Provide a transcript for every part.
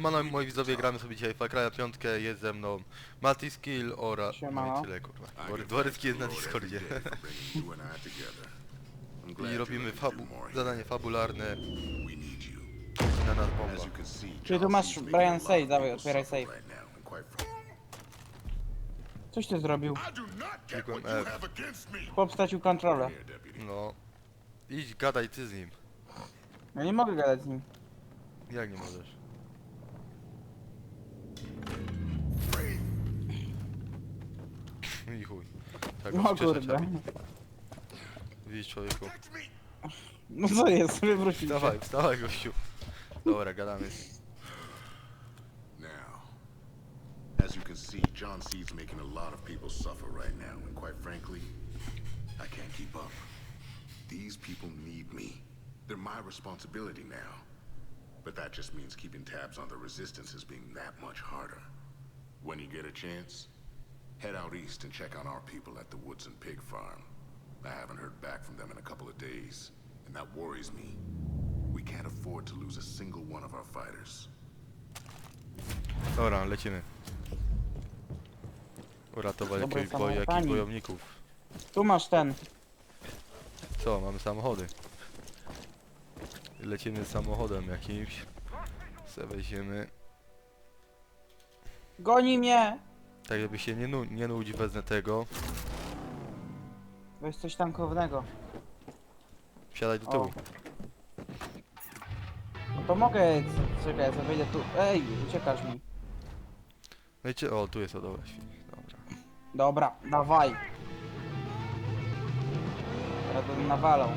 Siemano moi widzowie, gramy sobie dzisiaj Far Cry'a 5, jest ze mną Mati Skill oraz... Siemano. No i tyle kurwa. Dwory- Dworecki jest na Discordzie. I robimy fabu zadanie fabularne na nas bomba. Czyli tu masz Brian safe, dawaj, otwieraj safe. Coś ty zrobił? Klikłem F. Chłop stracił kontrolę. No. Idź, gadaj ty z nim. Ja nie mogę gadać z nim. Jak nie możesz? I chuj. Tak, No cieszę kurde. cię. Widzisz człowieku. No co jest? Wywrócił się. Wstawaj, wstawaj gościu. Dobra, gadamy. Now, as you can see, John Seed's making a lot of people suffer right now, and quite frankly, I can't keep up. These people need me. They're my responsibility now. But that just means keeping tabs on the resistance is being that much harder. When you get a chance, head out east and check on our people at the Woods and Pig Farm. I haven't heard back from them in a couple of days, and that worries me. We can't afford to lose a single one of our fighters. Dobra, lecimy. Uratować Dobre jakiegoś, boj, jakichś Samarytanie. bojowników. Tu masz ten. Co, mamy samochody. Lecimy samochodem jakimś. Se weźmiemy. Goni mnie! Tak żeby się nie, nu nie nudzić, wezmę tego. Weź coś tankownego. Wsiadaj do O. tyłu. No to mogę. Czekaj, ja wejdę tu. Ej, uciekasz mi. No i cie... O, tu jest, o dobra, świetnie. Dobra. Dobra, dawaj. Teraz będę nawalał.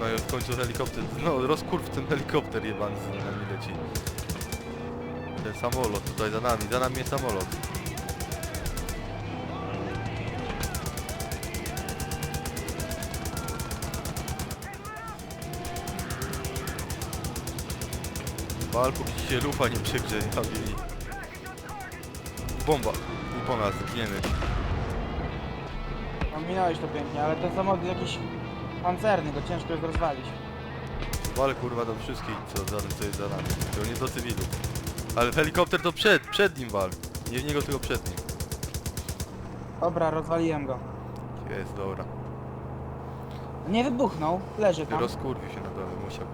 No i w końcu helikopter. No, rozkurw ten helikopter jebany z nami leci. Ten samolot tutaj za nami, za nami jest samolot. Wal, póki się lufa nie przygrze, nie zabili. Bomba. I po nas, zginiemy. Ominąłeś to pięknie, ale ten samochód jest jakiś pancerny, go ciężko jest rozwalić. Wal kurwa do wszystkich, co, za, co jest za nami. To nie do cywilów. Ale helikopter to przed, przed nim wal. Nie w niego, tylko przed nim. Dobra, rozwaliłem go. Jest, dobra. Nie wybuchnął, leży tam. Rozkurwił się na dole, musiał?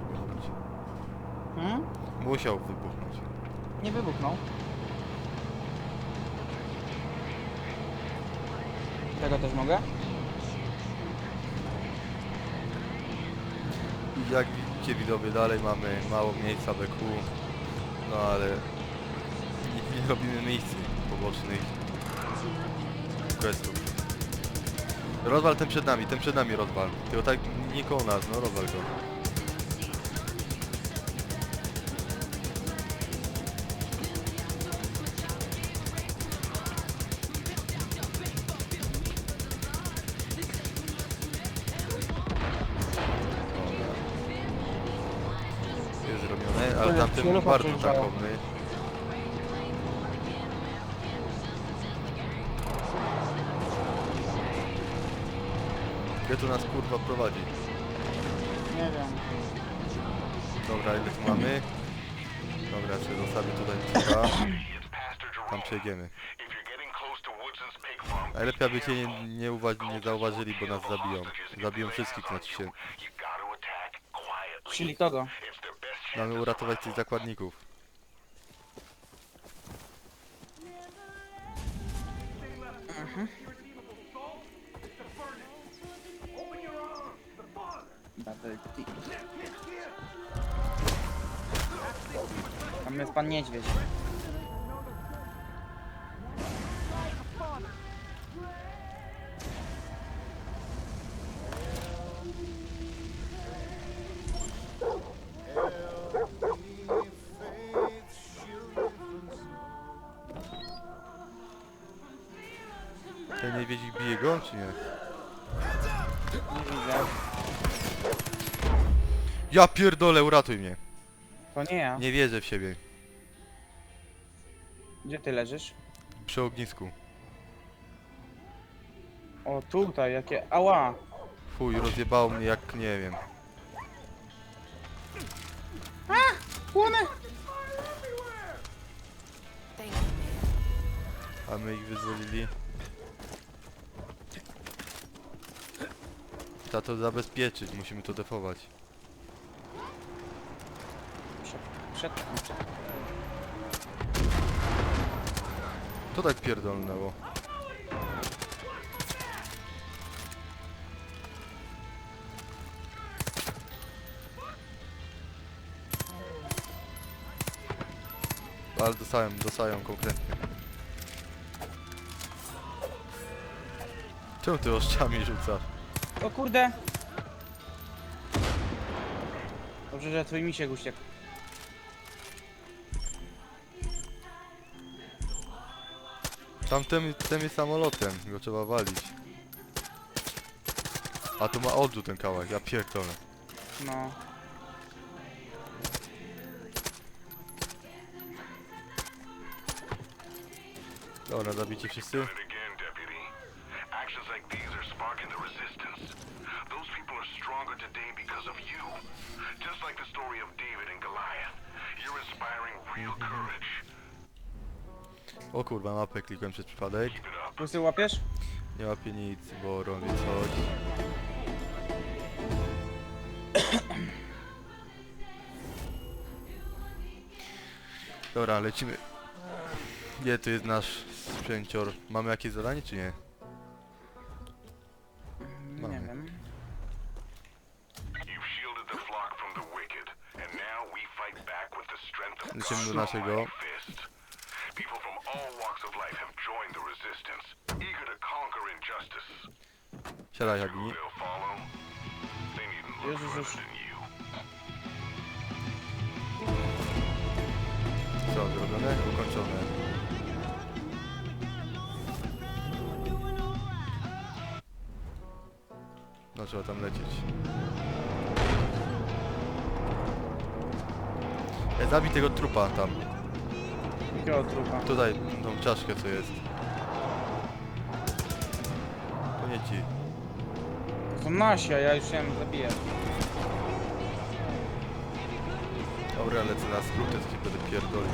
Musiał wybuchnąć. Nie wybuchnął. Tego też mogę? Jak widzicie widzowie, dalej mamy mało miejsca BQ. No ale... Nie, nie robimy miejsc pobocznych. Questów. Rozwal ten przed nami, ten przed nami rozwal. Tylko tak nie koło nas, no rozwal go. Kierunek bardzo takowny. Gdzie tu nas kurwa prowadzi? Nie wiem. Dobra, ile tu mamy? Dobra, ja sobie zostawię tutaj tylko. Tam przejdziemy. Najlepiej abyście nie, nie, uwa- nie zauważyli, bo nas zabiją. Zabiją wszystkich, znaczy się. Czyli kogo? Mamy uratować tych zakładników. Tam jest pan niedźwiedź. niedźwiedzik bije go, czy nie? Nie widzę. Ja pierdolę, uratuj mnie. To nie ja. Nie wierzę w siebie. Gdzie ty leżysz? Przy ognisku. O, tutaj, jakie... Ała! Fuj, rozjebało mnie jak nie wiem. Płonę! A my ich wyzwolili. Trzeba to zabezpieczyć, musimy to defować. Przed, przed. To tak pierdolnęło. Ale dostałem, dostałem konkretnie. Czemu ty oszczami rzucasz? O kurde! Dobrze, że twój misiek uciekł. Tamtym, tym jest samolotem, go trzeba walić. A tu ma odrzut ten kawałek, ja pierdolę. No. Dobra, zabicie wszyscy? Kurwa, mapę klikłem przez przypadek. Pusty łapiesz? Nie łapię nic, bo robię coś. Dobra, lecimy. Gdzie tu jest nasz sprzęcior? Mamy jakieś zadanie, czy nie? Nie Mamy. wiem. You've shielded the flock from the wicked, and now we fight back with the strength of Lecimy do naszego. Siadaj, Agni. Jezus, już. Co, zrobione? Ukończone. No trzeba tam lecieć. E, zabij tego trupa tam. Jakiego trupa? Tutaj, tą czaszkę co jest. To nie ci. Są nasi, a ja już chciałem zabijać. Dobra, lecę na skróty, ci będę pierdolił.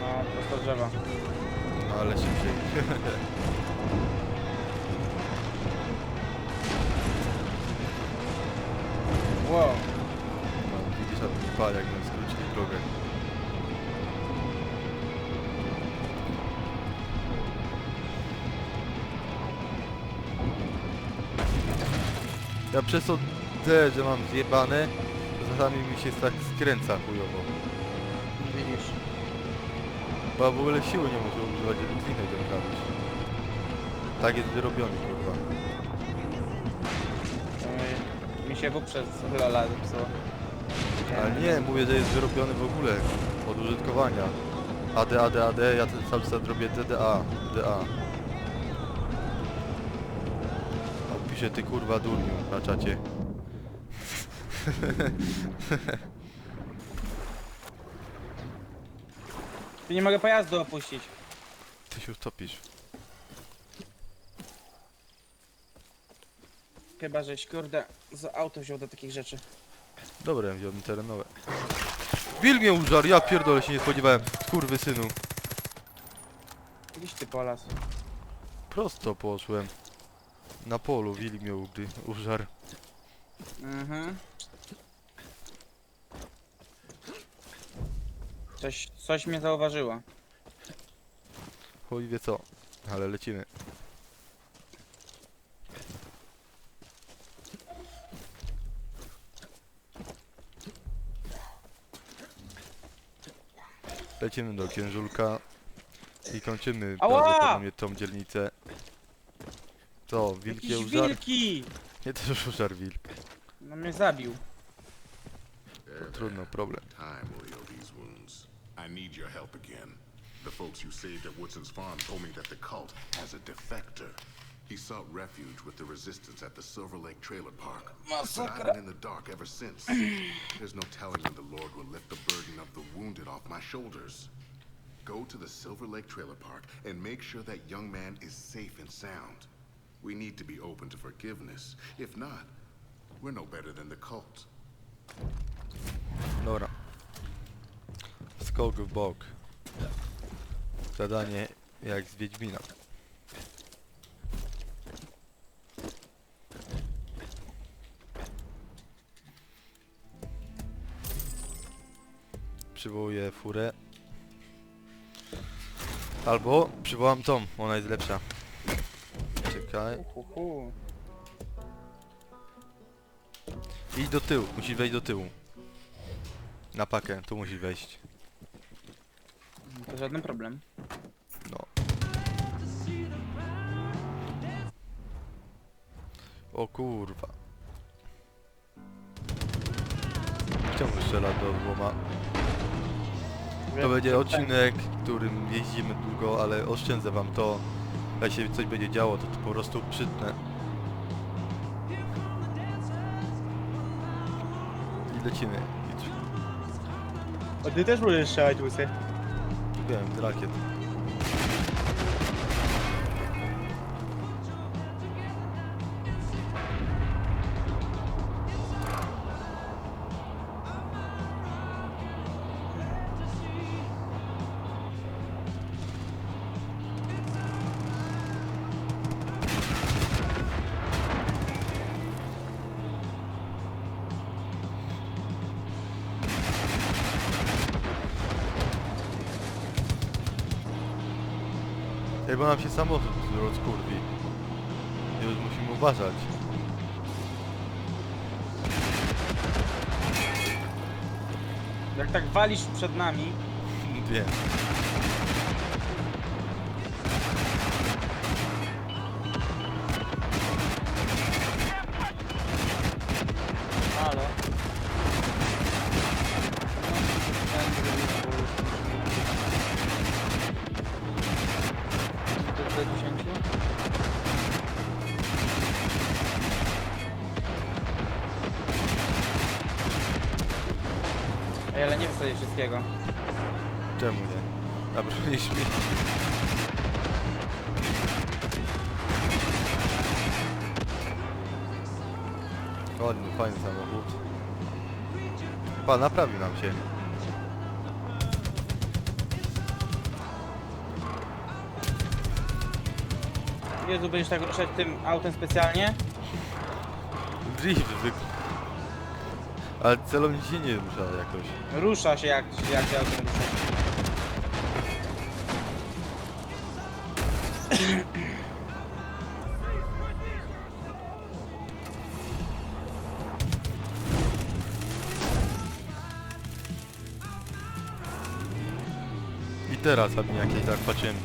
No, prosto drzewa. No ale szybciej. Wow. No, widzisz, a tu pa, jak Ja przez to D, że mam zjebane, to czasami mi się tak skręca chujowo. Widzisz. Bo ja w ogóle siły nie muszę używać, żeby klinę ten trafić. Tak jest wyrobiony, kurwa. Ej, Mi się w przez lala zepsuło. Ale nie, mówię, że jest wyrobiony w ogóle od użytkowania. AD, AD, AD, ja ten cały czas robię DDA, DA. Pisze ty kurwa durniu na czacie. Tu nie mogę pojazdu opuścić. Ty się utopisz. Chyba, żeś kurde z auto wziął do takich rzeczy. Dobra, wziął mi terenowe. Wil mnie użar, ja pierdolę się nie spodziewałem. Kurwy synu. Gdzieś ty polas. Prosto poszłem. Na polu Wil mnie ugry, użar. Mhm. Coś, coś mnie zauważyło. Chuj wie co. Ale lecimy. Lecimy do księżulka i kończymy Ała! prawdopodobnie tą dzielnicę. Co, wilkie Jakiś użar? wilki! Nie też użar wilk. No mnie zabił. To trudno, problem. Time will heal these wounds. I need your help again. The folks you saved at Woodson's farm told me that the cult has a defector. He sought refuge with the resistance at the Silver Lake Trailer Park. But I've been in the dark ever since. There's no telling when the Lord will lift the burden of the wounded off my shoulders. Go to the Silver Lake Trailer Park and make sure that young man is safe and sound. We need to be open to forgiveness. If not, we're no better than the cult. Dobra. Skok w bok. skradanie jak z Wiedźmina. Przywołuję furę. Albo przywołam tą, ona jest lepsza. Czekaj. Hu, hu. Idź do tyłu, musisz wejść do tyłu. Na pakę, tu musisz wejść. To żaden problem. No. O kurwa. Czemu strzela do złoma? To będzie odcinek, którym jeździmy długo, ale oszczędzę wam to. Jak się coś będzie działo, to, to po prostu przytnę. I lecimy. A ty też możesz strzelać łysy. Wiem, z rakiet. Chyba nam się samochód rozkurwi. Już musimy uważać. Jak tak walisz przed nami, Wiem. Ej, ale nie wsadzi wszystkiego. Czemu nie? Dobra, nie śmiej. Ładny, fajny samochód. Pa, naprawił nam się. Jezu, będziesz tak ruszać tym autem specjalnie? Drift zwykły. Ale celownik się nie rusza jakoś. Rusza się jak, jak autem rusza. I teraz, aby jakieś tak patrzyłem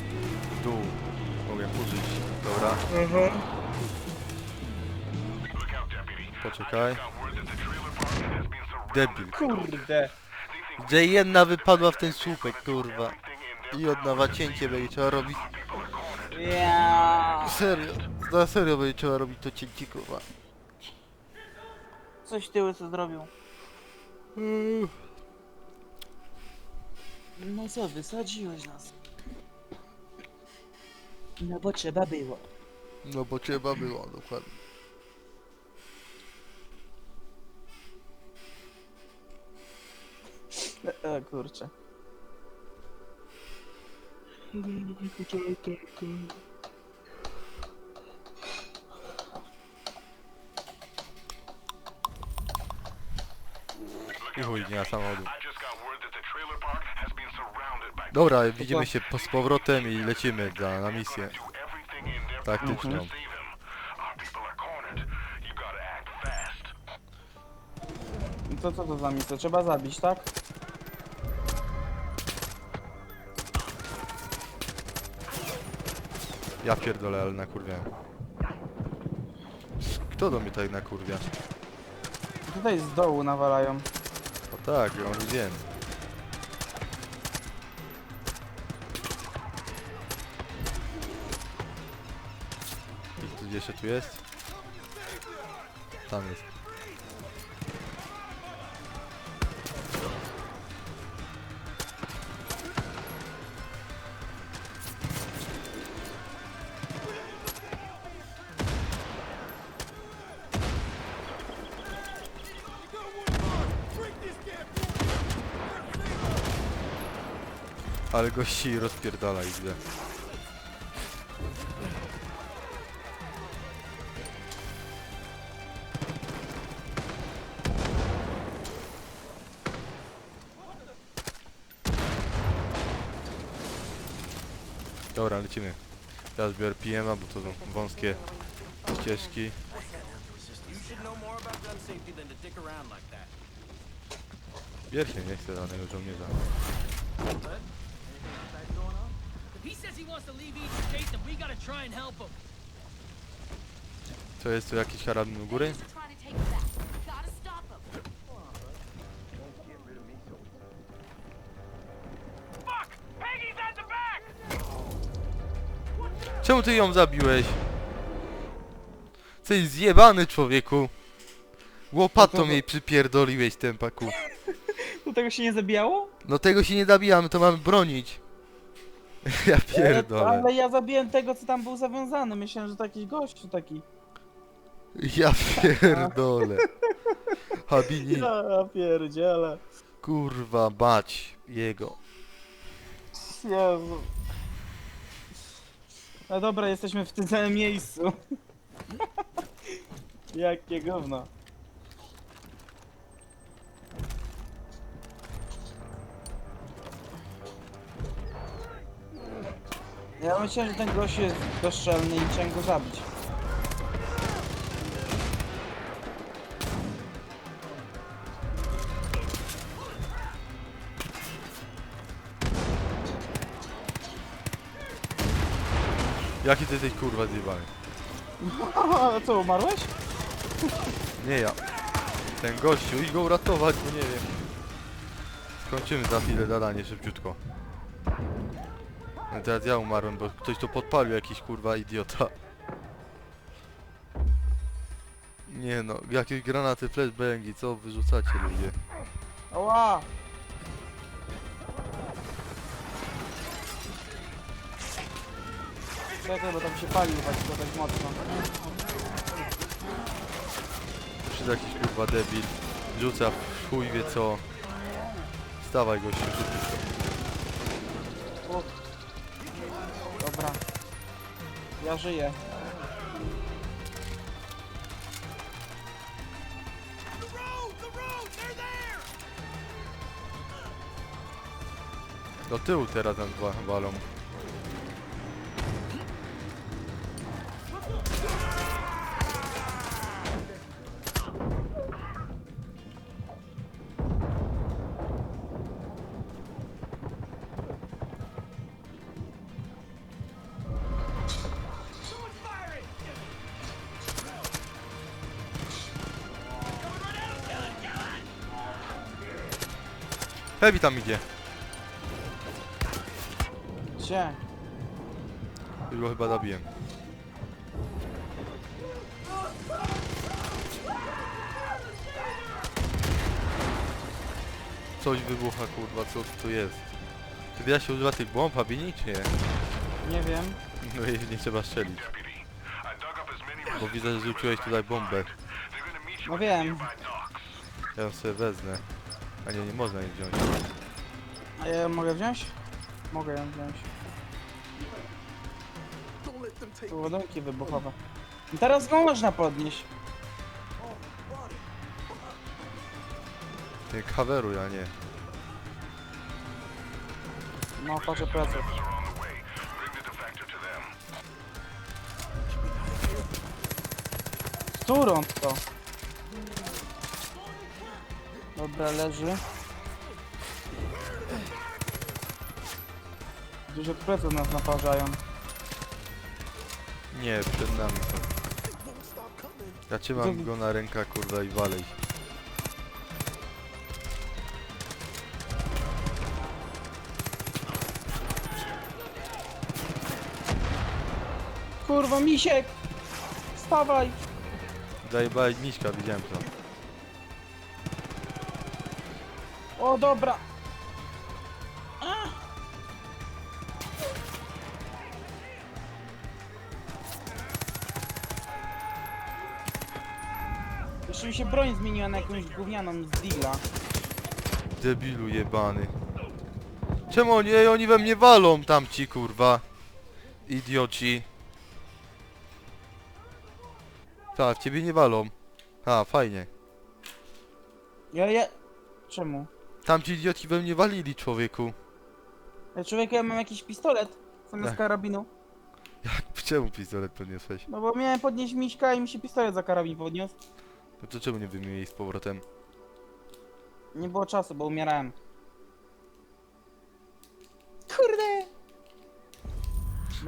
w dół. Mogę użyć. Dobra, deputy. poczekaj. Debil. Kurde. Gdzie jedna wypadła w ten słupek, kurwa. I od nowa cięcie będzie trzeba robić. Ja. Serio, na serio będzie trzeba robić to cięcie, kurwa. Coś tyły co zrobił. No co, wysadziłeś nas. No bo trzeba było. No bo trzeba było, dokładnie. E, kurczę. I chuj, nie ma samochodu. I Dobra, widzimy się po, z powrotem i lecimy za, na misję. Taktyczną. No to co to za misja? Trzeba zabić, tak? Ja pierdolę, ale na kurwia. Kto do mnie tak na kurwia? Tutaj z dołu nawalają. O tak, ja już wiem. Gdzie jeszcze tu jest? Tam jest. Ale gości rozpierdala ich źle. Dobra, lecimy. Teraz biorę PM-a, bo to są wąskie ścieżki. Się, nie chcę danego żołnierza. Co jest tu jakiś karabin u góry? To! Czemu ty ją zabiłeś? Jesteś zjebany człowieku. Łopatą jej przypierdoliłeś tempaku. Tu tego się nie zabijało? No tego się nie zabijamy, to mamy bronić. Ja Ale, pierdolę. ale ja zabiłem tego, co tam był zawiązany. Myślałem, że to jakiś gościu taki. Ja pierdolę. Habini, Ja pierdziele. kurwa, bać jego. Jezu. No dobra, jesteśmy w tym samym miejscu. Jakie gówno. Ja myślałem, że ten gość jest bezczelny i chciałem go zabić. Jaki ty jesteś kurwa zjebany? A co, umarłeś? Nie ja. Ten gościu, idź go uratować, bo nie wiem. Skończymy za chwilę zadanie szybciutko. No teraz ja umarłem, bo ktoś to podpalił, jakiś kurwa idiota. Nie no, jakieś granaty, flashbangi, co wyrzucacie ludzie? Ała! Czekaj, bo tam się pali tak mocno. Przyda jakiś kurwa debil. Rzuca w chuj wie co. Stawaj gościu, szybciutko. Ja żyję. Do tyłu teraz nam wa- walą. Heavy tam idzie. Gdzie? Już go chyba zabiłem. Coś wybucha kurwa, co tu jest? Kiedy ja się używa tych bomb, Habini, czy nie? Nie wiem. No i nie trzeba strzelić. Bo widzę, że rzuciłeś tutaj bombę. No wiem. Ja ją sobie wezmę. A nie, nie można jej wziąć. A ja ją mogę wziąć? Mogę ją wziąć. Tu ładunki wybuchowe. I teraz go można podnieść. Nie kaweruj, a nie. No, patrzę pracę. Are on the Dobra, leży. Dużo pleców nas naparzają. Nie, przed nami są. Ja trzymam go na rękach, kurwa, i walej. Kurwa, misiek! Wstawaj! Zajebałeś miśka, widziałem to. O, dobra! Jeszcze mi się broń zmieniła na jakąś gównianą z deala. Debilu jebany. Czemu oni, ej, oni we mnie walą, tamci, kurwa. Idioci. Tak, w ciebie nie walą. A, fajnie. Ja, ja... Czemu? Tamci idioci we mnie walili, człowieku. Ja człowieku, ja mam jakiś pistolet zamiast Tak. karabinu. Jak, czemu pistolet podniosłeś? No bo miałem podnieść miśka i mi się pistolet za karabin podniósł. No to czemu nie wymieniłeś z powrotem? Nie było czasu, bo umierałem. Kurde!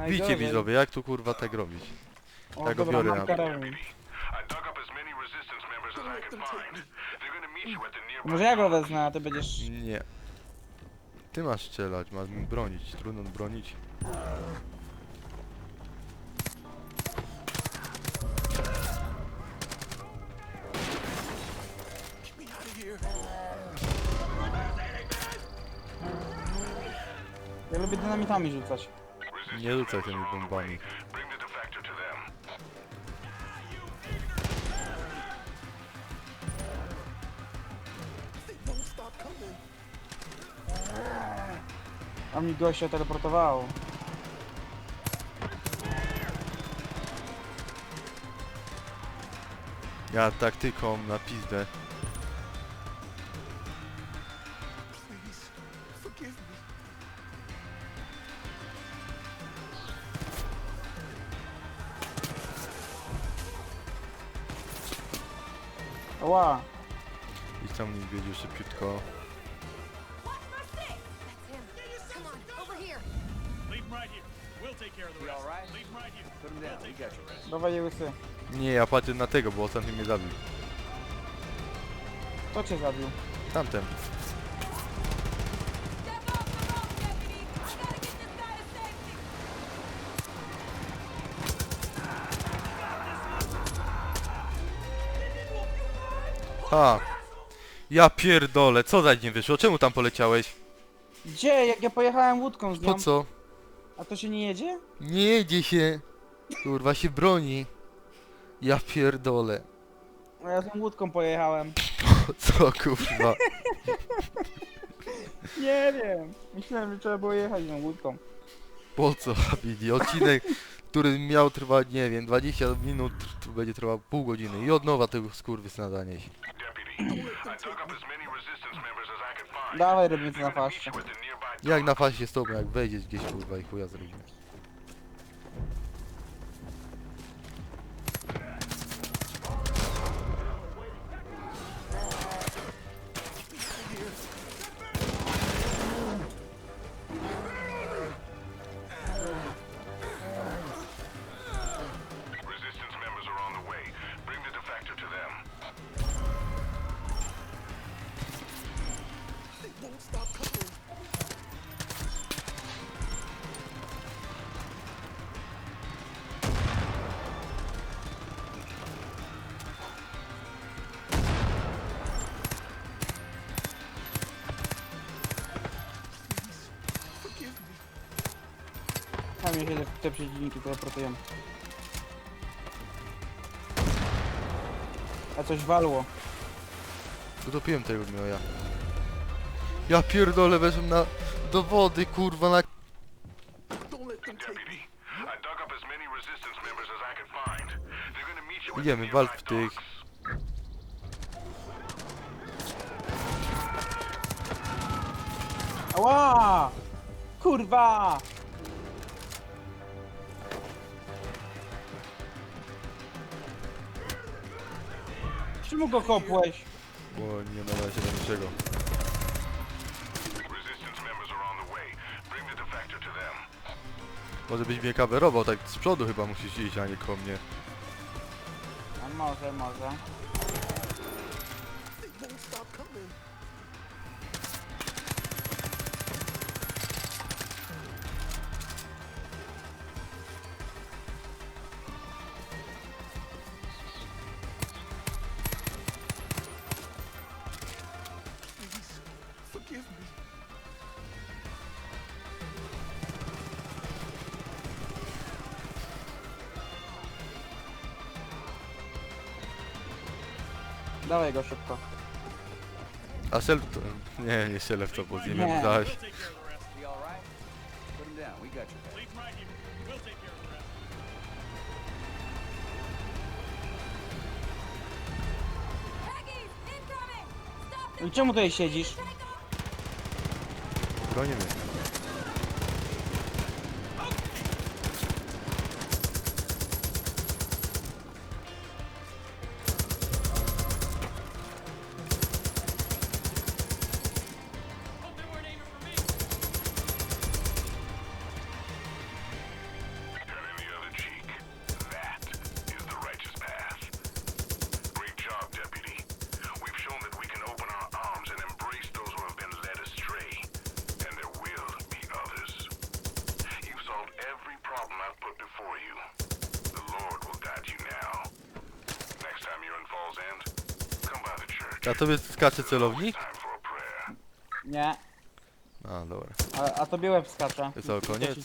Widzicie widzowie, jak tu kurwa tak robić? O, ja go dobra, biorę mam na- karabin. I dug up as many resistance members as I could find. They're gonna meet you at the nearby Może ja go wezmę, a ty będziesz... Nie. Ty masz strzelać, masz mi bronić, trudno bronić. Ja lubię dynamitami rzucać. Nie rzucaj tymi bombami. Mi gościa teleportowało. Ja taktyką na pizdę. Na tego, bo ostatnio mnie zabił. Kto cię zabił? Tamten. Ha! Ja pierdolę, co za nie wyszło? Czemu tam poleciałeś? Gdzie? Jak ja pojechałem łódką z nią. Po co? A to się nie jedzie? Nie jedzie się! Kurwa się broni. Ja pierdolę. No ja tą łódką pojechałem. Po co kurwa? Nie wiem. Myślałem, że trzeba było jechać tą łódką. Po co Habidi? Odcinek, który miał trwać, nie wiem, 20 minut, tu będzie trwał pół godziny i od nowa tego skurwysyna zanieś. Deputy, I dug up as many resistance members as I could find. Dawaj robimy to na the nearby Jak na fasie z tobą, jak wejdziesz gdzieś kurwa i chuja zrobimy. Się te, te przeciwniki teleportują. A coś walło. Utopiłem tego gnoja. Ja pierdolę, weszłem na... do wody kurwa na... Deputy, I dug up as many resistance members as I could find. They're gonna meet you at the Idziemy, nearby wal w tych. docks. Ała! Kurwa! Czemu go kopłeś? Bo nie nadaje się do niczego. Resistance members are on the way. Bring the defector to them. Może byś mnie kawerował, tak z przodu chyba musisz iść, a nie ko mnie. A może, może. Dawaj go szybko. A self to... Nie, nie w to, bo Nie. Leave right here. We'll take care of the rest. Peggy's incoming! Stop I czemu tutaj siedzisz? Broni mnie. A tobie skacze celownik? Nie. A, dobra. A, a tobie łeb skacze. To co, koniec?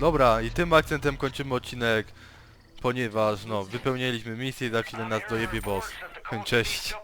Dobra, i tym akcentem kończymy odcinek, ponieważ no, wypełniliśmy misję i za chwilę nas dojebie boss. Cześć.